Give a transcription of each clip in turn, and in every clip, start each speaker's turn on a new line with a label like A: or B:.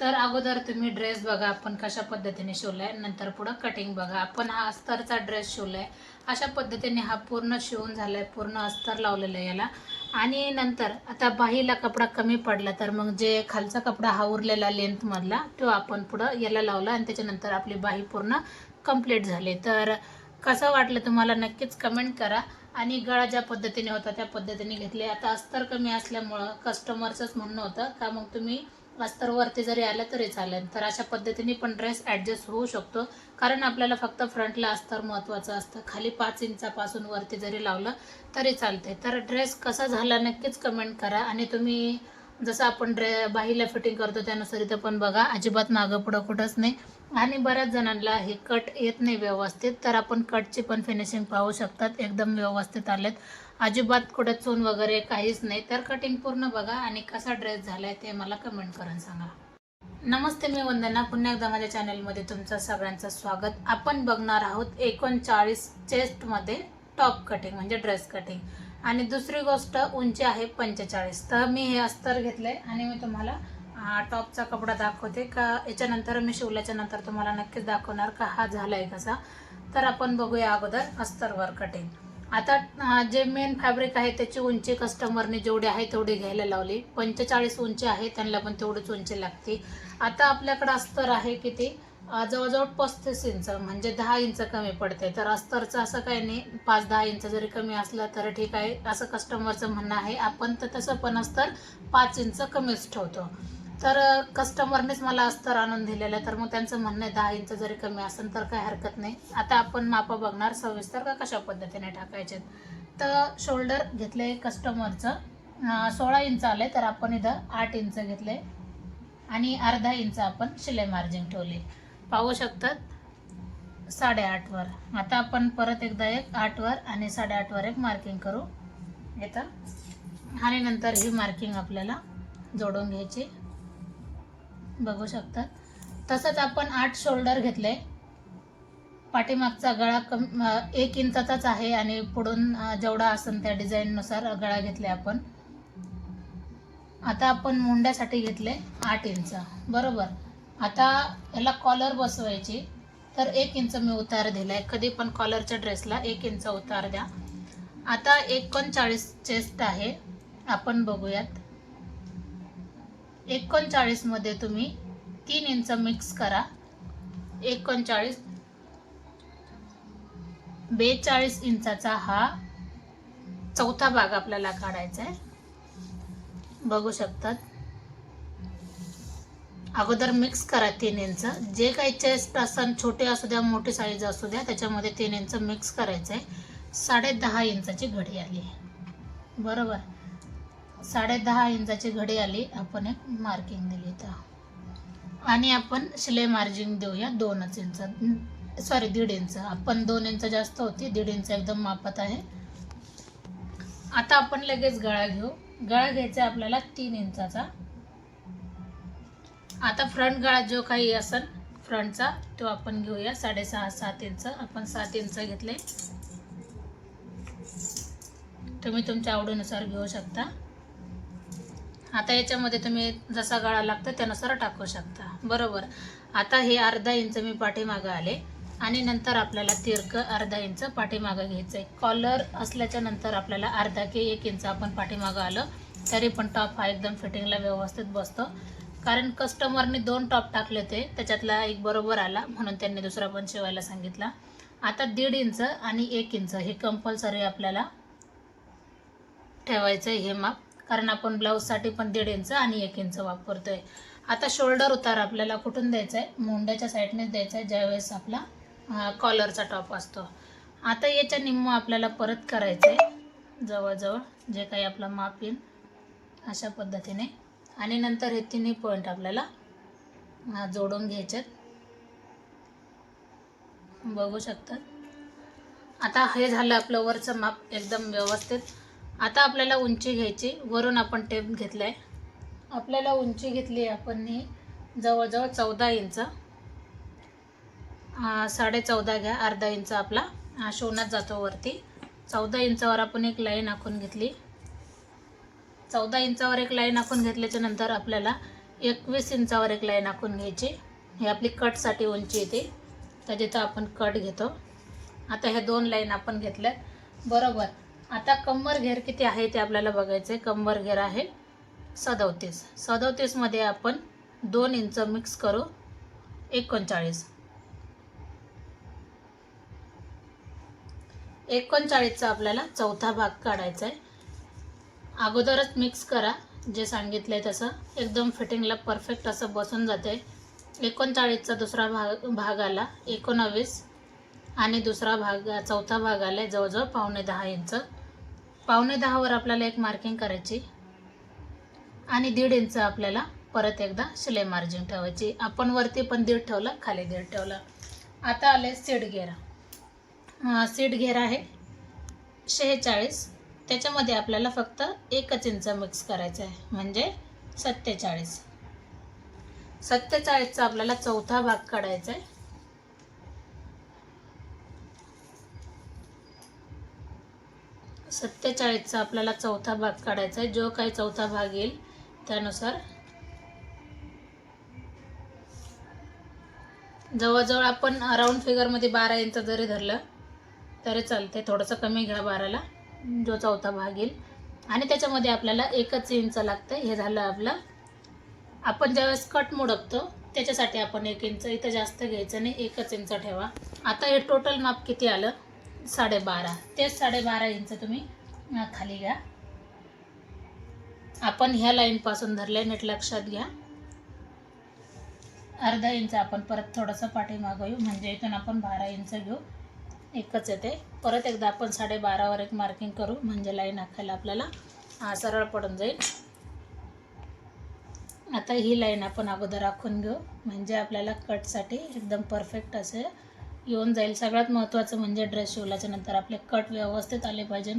A: तर अगोदर तुम्ही ड्रेस बघा आपण कशा पद्धतीने शिवलाय. नंतर पुढं कटिंग बघा. आपण हा अस्तरचा ड्रेस शिवलाय. अशा पद्धतीने हा पूर्ण शिवून झालाय पूर्ण अस्तर लावलेलं आहे याला. आणि नंतर आता बाहीला कपडा कमी पडला तर मग जे खालचा कपडा हा उरलेला लेंथमधला तो आपण पुढं याला लावला आणि त्याच्यानंतर आपली बाही पूर्ण कंप्लीट झाली. तर कसं वाटलं तुम्हाला नक्कीच कमेंट करा. आणि गळा ज्या पद्धतीने होता त्या पद्धतीने घेतले. आता अस्तर कमी असल्यामुळं कस्टमरचंच म्हणणं होतं का मग तुम्ही अस्तर वरती जरी आलं तरी चालेल. तर अशा पद्धतीने पण ड्रेस ॲडजस्ट होऊ शकतो. कारण आपल्याला फक्त फ्रंटला अस्तर महत्त्वाचं असतं. खाली पाच इंचापासून वरती जरी लावलं तरी चालते तर ड्रेस कसा झाला नक्कीच कमेंट करा. आणि तुम्ही जसं आपण ड्रे बाहीला फिटिंग करतो त्यानुसार इथं पण बघा. अजिबात मागं पुढं कुठंच नाही. आणि बऱ्याच जणांना हे कट येत नाही व्यवस्थित तर आपण कटची पण फिनिशिंग पाहू शकतात. एकदम व्यवस्थित आलेत. अजिबात कुठं चून वगैरे काहीच नाही. तर कटिंग पूर्ण बघा आणि कसा ड्रेस झालाय ते मला कमेंट करून सांगा. नमस्ते मी वंदना. पुन्हा एकदा माझ्या चॅनलमध्ये तुमचं सगळ्यांचं स्वागत. आपण बघणार आहोत एकोणचाळीस चेस्टमध्ये टॉप कटिंग म्हणजे ड्रेस कटिंग आणि दुसरी गोष्ट उंची आहे पंचेचाळीस. तर मी हे अस्तर घेतलंय आणि मी तुम्हाला टॉपचा कपडा दाखवते. का याच्यानंतर मी शिवल्याच्या नंतर तुम्हाला नक्कीच दाखवणार का हा झालाय कसा. तर आपण बघूया अगोदर अस्तरवर कटिंग आता जे मेन फॅब्रिक आहे त्याची उंची कस्टमरने जेवढी आहे तेवढी घ्यायला लावली. पंचेचाळीस उंची आहे त्यांना पण तेवढीच उंची लागते. आता आपल्याकडं अस्तर आहे किती? जवळजवळ पस्तीस इंच म्हणजे दहा इंच कमी पडते. तर अस्तरचं असं काही नाही पाच दहा इंच जरी कमी असलं तर ठीक आहे. असं कस्टमरचं म्हणणं आहे आपण तर तसं पण अस्तर पाच इंच कमीच ठेवतो. तर कस्टमरनेच मला अस्तर आणून दिलेलं आहे. तर मग त्यांचं म्हणणं आहे दहा इंच जरी कमी असेल तर काही हरकत नाही. आता आपण मापं बघणार सविस्तर का कशा पद्धतीने टाकायचे तर शोल्डर घेतले कस्टमरचं सोळा इंच आले तर आपण इथं आठ इंच घेतले आणि अर्धा इंच आपण शिलाई मार्जिन ठेवली पाहू शकतात? साडेआठवर आता आपण परत एकदा एक आठवर आणि साडेआठवर एक मार्किंग करू. येतं? आणि नंतर ही मार्किंग आपल्याला जोडून घ्यायची. बघू शकतात. तसंच आपण आठ शोल्डर घेतले. पाठीमागचा गळा कम एक इंचाचाच आहे आणि पुढून जेवढा असेल त्या डिझाईननुसार गळा घेतले आपण. आता आपण मुंड्यासाठी घेतले आठ इंच. बरोबर. आता याला कॉलर बसवायची. तर एक इंच मी उतार दिला आहे कधी पण कॉलरच्या ड्रेसला एक इंच उतार द्या. आता एकोणचाळीस चेस्ट आहे. आपण बघूयात. एकोणचाळीसमध्ये तुम्ही तीन इंच मिक्स करा. एकोणचाळीस बेचाळीस इंचाचा हा चौथा भाग आपल्याला काढायचा आहे. बघू शकतात. अगोदर मिक्स करा तीन इंच. जे काही चेस्ट असन छोटे असू द्या मोठी साईज असू द्या त्याच्यामध्ये तीन इंच मिक्स करायचं आहे साडे दहा इंचाची घडी आली बरोबर? साडे दहा इंचाची घडी आली. आपण एक मार्किंग दिली तर आणि आपण शिलाई मार्जिन देऊया दोनच इंच. सॉरी दीड इंच. आपण दोन इंच जास्त होती दीड इंच एकदम मापत आहे. आता आपण लगेच गळा घेऊ. गळा घ्यायचा आहे आपल्याला तीन इंचाचा. आता फ्रंट गळा जो काही असेल फ्रंटचा तो आपण घेऊया. साडेसहा सात इंच. आपण सात इंच घेतले. तुम्ही तुमच्या आवडीनुसार घेऊ शकता. आता याच्यामध्ये तुम्ही जसा गळा लागतो त्यानुसार टाकू शकता. बरोबर. आता हे अर्धा इंच मी पाठीमागं आले आणि नंतर आपल्याला तिरक अर्धा इंच पाठीमागं घ्यायचं आहे कॉलर असल्याच्या नंतर आपल्याला अर्धा की एक इंच आपण पाठीमागं आलं तरी पण टॉप हा एकदम फिटिंगला व्यवस्थित बसतो. कारण कस्टमरने दोन टॉप टाकले होते त्याच्यातला एक बरोबर आला म्हणून त्यांनी दुसरा पण शिवायला सांगितला. आता दीड इंच आणि एक इंच हे कंपल्सरी आपल्याला ठेवायचं आहे हे माप. कारण आपण ब्लाऊजसाठी पण दीड इंच आणि एक इंच वापरतो आहे आता शोल्डर उतार आपल्याला कुठून द्यायचा आहे मुंड्याच्या साईडनेच द्यायचा आहे ज्यावेळेस आपला कॉलरचा टॉप असतो. आता याच्या निम्म आपल्याला परत करायचं आहे जवळजवळ जे काही आपलं माप येईल अशा पद्धतीने. आणि नंतर हे तिन्ही पॉईंट आपल्याला जोडून घ्यायचे बघू शकतात. आता हे झालं आपलं वरचं माप एकदम व्यवस्थित. आता आपल्याला उंची घ्यायची. वरून आपण टेप घेतला आहे आपल्याला उंची घेतली आहे आपण ही. जवळजवळ चौदा इंच. साडे चौदा घ्या. अर्धा इंच आपला. अ, शोनात जातो वरती. चौदा इंचावर आपण एक लाईन आखून घेतली. चौदा इंचावर एक लाईन आखून घेतल्याच्या नंतर आपल्याला एकवीस इंचावर एक लाईन आखून घ्यायची. ही आपली कटसाठी उंची येते. तर जिथं आपण कट घेतो. आता ह्या दोन लाईन आपण घेतल्यात. बरोबर. आता कंबर घेर किती आहे ते आपल्याला बघायचं आहे कंबर घेर आहे सदोतीस. सदोतीसमध्ये आपण दोन इंच मिक्स करू. एकोणचाळीस. एकोणचाळीसचा आपल्याला चौथा भाग काढायचा आहे अगोदरच मिक्स करा. जे सांगितलं आहे तसं. एकदम फिटिंगला परफेक्ट असं बसून जाते एकोणचाळीसचा दुसरा भाग भाग आला. एकोणावीस. आणि दुसरा भाग चौथा भाग आला आहे जवळजवळ पावणे दहा इंच. पावणे दहावर आपल्याला एक मार्किंग करायची. आणि दीड इंच आपल्याला परत एकदा शिलाई मार्जिन ठेवायची. आपण वरती पण दीड ठेवलं खाली दीड ठेवलं. आता आले सीड घेरा. सीड घेरा आहे शेहेचाळीस. त्याच्यामध्ये आपल्याला फक्त एकच इंच मिक्स करायचं आहे. म्हणजे सत्तेचाळीस. सत्तेचाळीसचा आपल्याला चौथा भाग काढायचा आहे. सत्तेचाळीसचा आपल्याला चौथा भाग काढायचा आहे. जो काही चौथा भाग येईल त्यानुसार जवळजवळ आपण राऊंड फिगरमध्ये बारा इंच जरी धरलं तरी चालते थोडंसं कमी घ्या बाराला. जो चौथा भाग येईल. आणि त्याच्यामध्ये आपल्याला एकच इंच लागतं हे झालं आपलं. आपण ज्यावेळेस कट मुडकतो त्याच्यासाठी आपण एक इंच इथं जास्त घ्यायचं नाही. एकच इंच ठेवा. आता हे टोटल माप किती आलं? साडेबारा. तेच साडेबारा इंच तुम्ही खाली घ्या. आपण ह्या लाईनपासून धरले नीट लक्षात घ्या. अर्धा इंच आपण परत थोडंसं पाठीमागं येऊ म्हणजे इथून आपण बारा इंच घेऊ. एकच येते. परत एकदा आपण साडेबारावर एक मार्किंग करू म्हणजे लाईन आखायला आपल्याला सरळ पडून जाईल. आता ही लाईन आपण अगोदर आखून घेऊ म्हणजे आपल्याला कटसाठी एकदम परफेक्ट असे येऊन जाईल. सगळ्यात महत्त्वाचं म्हणजे ड्रेस शिवल्याच्या नंतर आपले कट व्यवस्थित आले पाहिजे.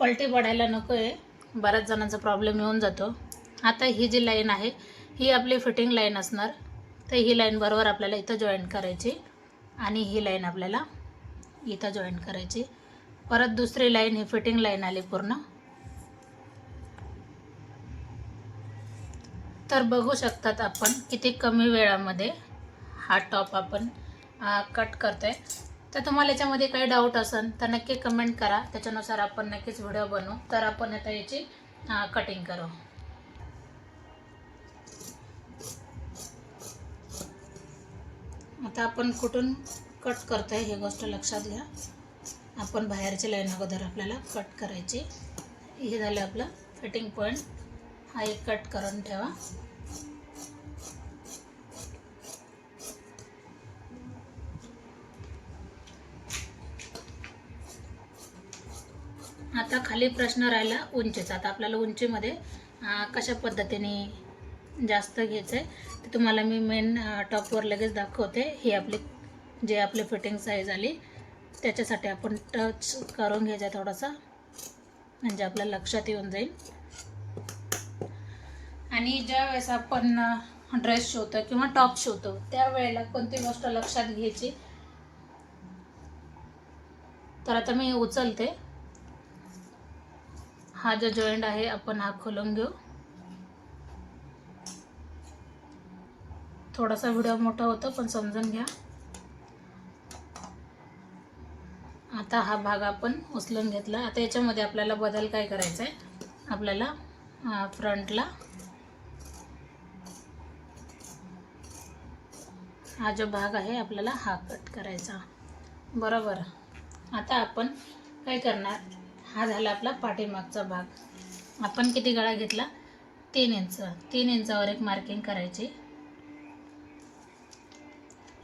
A: पलटी पडायला नको आहे बऱ्याच जणांचा प्रॉब्लेम येऊन जातो. आता ही जी लाईन आहे ही आपली फिटिंग लाईन असणार. तर ही लाईन बरोबर आपल्याला इथं जॉईन करायची आणि ही लाईन आपल्याला इथं जॉईन करायची. परत दुसरी लाईन ही फिटिंग लाईन आली पूर्ण. तर बघू शकतात आपण किती कमी वेळामध्ये हा टॉप आपण कट करतोय. तर तुम्हाला याच्यामध्ये काही डाऊट असेल तर नक्की कमेंट करा. त्याच्यानुसार आपण नक्कीच व्हिडिओ बनवू. तर आपण आता याची कटिंग करू. आता आपण कुठून कट करतोय ही गोष्ट लक्षात घ्या. आपण बाहेरची लाईन अगोदर आपल्याला कट करायची. हे झालं आपलं फिटिंग पॉईंट हा एक कट करून ठेवा. आता खाली प्रश्न राहिला उंचीचा. आता आपल्याला उंचीमध्ये कशा पद्धतीने जास्त घ्यायचं आहे ते तुम्हाला मी मेन टॉपवर लगेच दाखवते. ही आपली जे आपली फिटिंग साईज आली त्याच्यासाठी आपण टच करून घ्यायचा आहे थोडासा. म्हणजे आपल्या लक्षात येऊन जाईल. आणि ज्या वेळेस आपण ड्रेस शिवतो किंवा टॉप शिवतो त्यावेळेला कोणती गोष्ट लक्षात घ्यायची? तर आता मी उचलते. हा जो जॉईंट आहे आपण हा खोलून घेऊ. थोडासा व्हिडिओ मोठा होतो पण समजून घ्या. आता हा भाग आपण उचलून घेतला. आता याच्यामध्ये आपल्याला बदल काय करायचा आहे आपल्याला फ्रंटला हा जो भाग आहे आपल्याला हा कट करायचा. बरोबर. आता आपण काय करणार? हा झाला आपला पाठीमागचा भाग. आपण किती गळा घेतला? तीन इंच. तीन इंचावर एक मार्किंग करायची.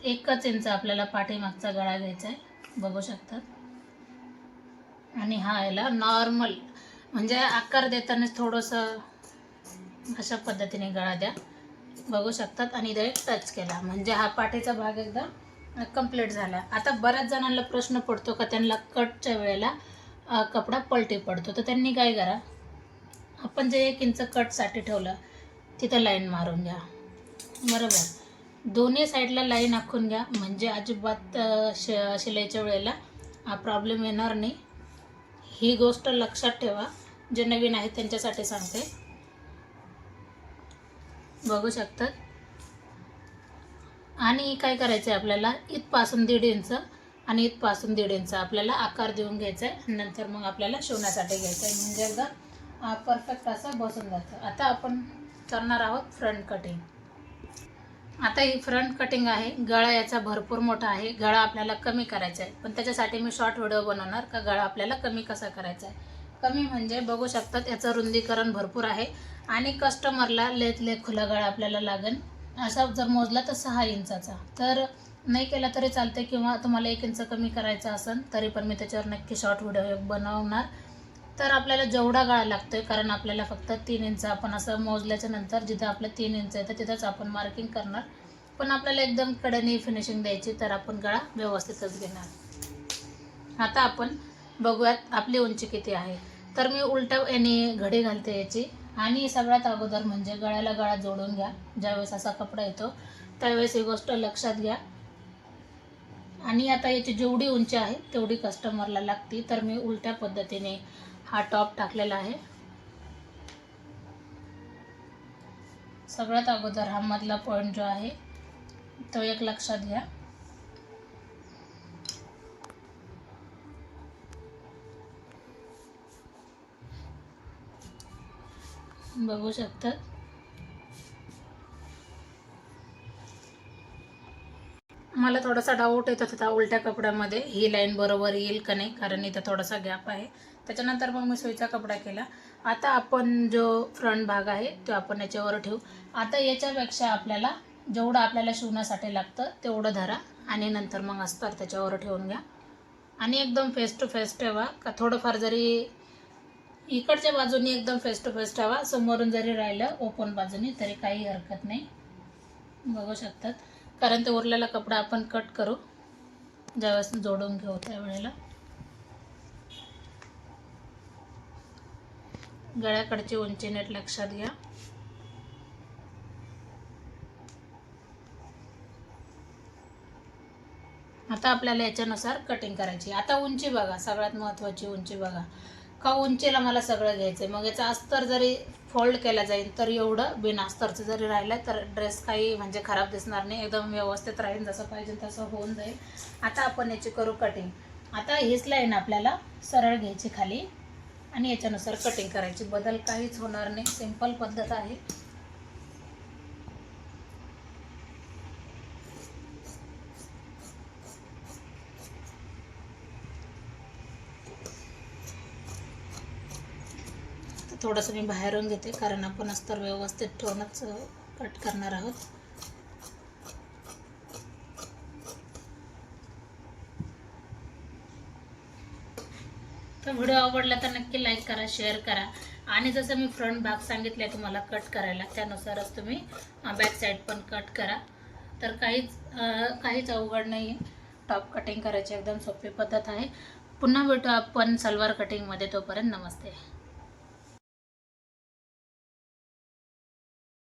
A: एकच इंच आपल्याला पाठीमागचा गळा घ्यायचा आहे. बघू शकतात आणि हा याला नॉर्मल म्हणजे आकार देताना थोडंसं अशा पद्धतीने गळा द्या. बघू शकतात. आणि इथं एक टच केला. म्हणजे हा पाठीचा भाग एकदम कंप्लीट झाला. आता बऱ्याच जणांना प्रश्न पडतो का त्यांना कटच्या वेळेला कपडा पलटी पडतो. तर त्यांनी काय करा आपण जे एक इंच कटसाठी ठेवलं तिथं लाईन मारून घ्या. बरोबर? दोन्ही साईडला लाईन आखून घ्या. म्हणजे अजिबात शि श शिलाईच्या वेळेला हा प्रॉब्लेम येणार नाही. ही गोष्ट लक्षात ठेवा. जे नवीन आहेत त्यांच्यासाठी सांगते. बघू शकतात? आणि काय करायचं आहे आपल्याला? इथपासून दीड इंच आणि इथपासून दीड इंच आपल्याला आकार देऊन घ्यायचा आहे. नंतर मग आपल्याला शिवण्यासाठी घ्यायचं आहे. म्हणजे एकदा परफेक्ट असं बसून जातं. आता आपण करणार आहोत फ्रंट कटिंग आता ही फ्रंट कटिंग आहे. गळा याचा भरपूर मोठा आहे. गळा आपल्याला कमी करायचा आहे. पण त्याच्यासाठी मी शॉर्ट व्हिडिओ बनवणार का गळा आपल्याला कमी कसा करायचा आहे? कमी म्हणजे बघू शकतात याचं रुंदीकरण भरपूर आहे. आणि कस्टमरला लेत लेत खुला गळा आपल्याला लागेल. असा जर मोजला तर सहा इंचाचा. तर नाही केला तरी चालते किंवा तुम्हाला एक इंच कमी करायचा असेल तरी पण मी त्याच्यावर नक्की शॉर्ट व्हिडिओ बनवणार. तर आपल्याला जेवढा गाळा लागतो आहे कारण आपल्याला फक्त तीन इंच आपण असं मोजल्याच्या नंतर जिथं आपलं तीन इंच आहे तर तिथंच आपण मार्किंग करणार. पण आपल्याला एकदम कडेने फिनिशिंग द्यायची तर आपण गळा व्यवस्थितच घेणार. आता आपण बघूयात आपली उंची किती आहे. तर मी उलट्या याने घडी घालते याची. आणि सगळ्यात अगोदर म्हणजे गळ्याला गळा जोडून घ्या. ज्यावेळेस असा कपडा येतो त्यावेळेस ही गोष्ट लक्षात घ्या. आणि आता याची जेवढी उंची आहे तेवढी कस्टमरला लागती. तर मी उलट्या पद्धतीने हा टॉप टाकलेला आहे. सगळ्यात अगोदर हा मधला पॉईंट जो आहे तो एक लक्षात घ्या. बघू शकतात. मला थोडासा डाऊट येत होता उलट्या कपड्यामध्ये. ही लाईन बरोबर येईल का नाही? कारण इथं थोडासा गॅप आहे. त्याच्यानंतर मग मी सोयीचा कपडा केला. आता आपण जो फ्रंट भाग आहे तो आपण याच्यावर ठेवू. आता याच्यापेक्षा आपल्याला जेवढं आपल्याला शिवण्यासाठी लागतं तेवढं धरा. आणि नंतर मग अस्तर त्याच्यावर ठेवून घ्या. आणि एकदम फेस टू फेस ठेवा. का थोडंफार जरी इकडच्या बाजूने एकदम फेस टू फेस ठेवा. समोरून जरी राहिलं ओपन बाजूनी तरी काही हरकत नाही. बघू शकतात. कारण ते उरलेला कपडा आपण कट करू. ज्यावेळेस जोडून घेऊ त्यावेळेला. गळ्याकडची उंची नीट लक्षात घ्या. आता आपल्याला याच्यानुसार कटिंग करायची. आता उंची बघा. सगळ्यात महत्त्वाची उंची बघा. का उंचीला मला सगळं घ्यायचं आहे मग याचा अस्तर जरी फोल्ड केला जाईल तर एवढं बिन अस्तरचं जरी राहिलं तर ड्रेस काही म्हणजे खराब दिसणार नाही. एकदम व्यवस्थित राहील जसं पाहिजे तसं होऊन जाईल. आता आपण याची करू कटिंग आता हीच लाईन आपल्याला सरळ घ्यायची खाली. आणि याच्यानुसार कटिंग करायची. बदल काहीच होणार नाही. सिंपल पद्धत आहे. थोडंसं मी बाहेरून घेते कारण आपण अस्तर व्यवस्थित ठेवूनच कट करणार आहोत. तर व्हिडिओ आवडला तर नक्की लाईक करा शेअर करा. आणि जसं मी फ्रंट भाग सांगितलं आहे तुम्हाला कट करायला त्यानुसारच तुम्ही बॅक साईड पण कट करा. तर काहीच काहीच अवघड नाही आहे टॉप कटिंग करायची एकदम सोपी पद्धत आहे. पुन्हा भेटू आपण सलवार कटिंगमध्ये तोपर्यंत नमस्ते.